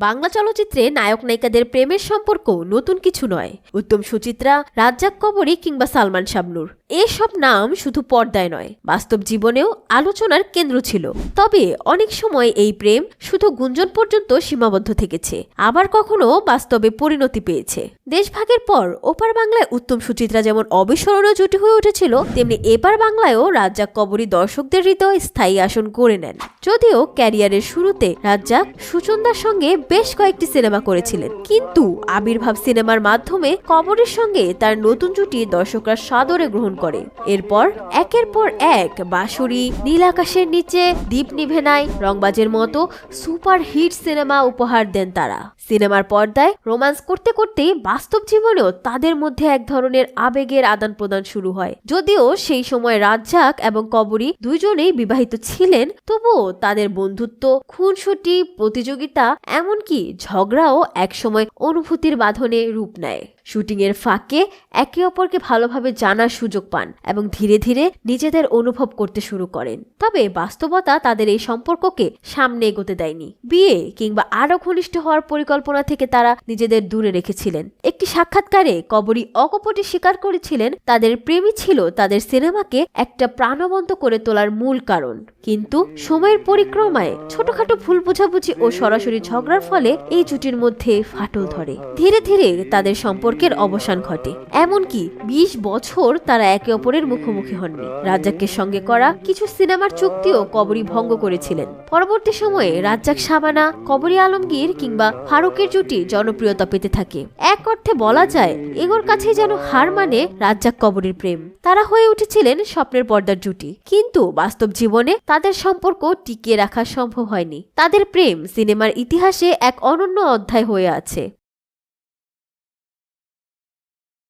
বাংলা চলচ্চিত্রে নায়ক নায়িকাদের প্রেমের সম্পর্ক নতুন কিছু নয়। উত্তম সুচিত্রা, রাজ্জাক কবরী কিংবা সালমান শাবনুর। এসব নাম শুধু পর্দায় নয়, বাস্তব জীবনেও আলোচনার কেন্দ্র ছিল। তবে অনেক সময় এই প্রেম শুধু গুঞ্জন পর্যন্ত সীমাবদ্ধ থেকেছে, আবার কখনো বাস্তবে পরিণতি পেয়েছে। দেশভাগের পর ওপার বাংলায় উত্তম সুচিত্রা যেমন অবিস্মরণীয় জুটি হয়ে উঠেছিল, তেমনি এপার বাংলায়ও রাজ্জাক কবরী দর্শকদের হৃদয় স্থায়ী আসন করে নেন। যদিও ক্যারিয়ারের শুরুতে রাজ্জাক সুচন্দার সঙ্গে বেশ কয়েকটি সিনেমা করেছিলেন, কিন্তু আবির্ভাব সিনেমার মাধ্যমে কবরের সঙ্গে তার নতুন জুটি দর্শকরা সাদরে গ্রহণ করে। এরপর একের পর এক বাঁশুরি, নীল আকাশের নিচে, দ্বীপ নিভে নাই রংবাজের মতো সুপার হিট সিনেমা উপহার দেন তারা। সিনেমার পর্দায় রোমান্স করতে করতে বাস্তব জীবনেও তাদের মধ্যে এক ধরনের আবেগের আদান প্রদান শুরু হয়। যদিও সেই সময় রাজ্জাক এবং কবরী দুইজনেই বিবাহিত ছিলেন, তবুও তাদের বন্ধুত্ব, খুনসুটি, প্রতিযোগিতা, এমনকি ঝগড়াও একসময় অনুভূতির বাঁধনে রূপ নেয়। শুটিংয়ের ফাঁকে একে অপরকে ভালোভাবে জানার সুযোগ পান এবং ধীরে ধীরে নিজেদের অনুভব করতে শুরু করেন। তবে বাস্তবতা তাদের এই সম্পর্ককে সামনে এগোতে দেয়নি। বিয়ে কিংবা আরও ঘনিষ্ঠ হওয়ার পরিকল্পনা থেকে তারা নিজেদের দূরে রেখেছিলেন। একটি সাক্ষাৎকারে কবরী অকপটে স্বীকার করেছিলেন, তাদের প্রেমই ছিল তাদের সিনেমাকে একটা প্রাণবন্ত করে তোলার মূল কারণ। কিন্তু সময়ের পরিক্রমায় ছোটখাটো ভুল বোঝাবুঝি ও সরাসরি ঝগড়ার ফলে এই জুটির মধ্যে ফাটল ধরে। ধীরে ধীরে তাদের সম্পর্কের অবসান ঘটে। এমনকি বিশ বছর তারা একে অপরের মুখোমুখি হননি। রাজ্জাকের সঙ্গে করা কিছু সিনেমার চুক্তিও কবরী ভঙ্গ করেছিলেন। পরবর্তী সময়ে রাজ্জাক সাবানা কবরী আলমগীর কিংবা ফারুকের জুটি জনপ্রিয়তা পেতে থাকে। এক অর্থে বলা যায়, এগোর কাছে যেন হার মানে রাজ্জাক কবরীর প্রেম। তারা হয়ে উঠেছিলেন স্বপ্নের পর্দার জুটি। কিন্তু বাস্তব জীবনে তাদের সম্পর্ক টিকিয়ে রাখা সম্ভব হয়নি। তাদের প্রেম সিনেমার ইতিহাসে এক অনন্য অধ্যায় হয়ে আছে।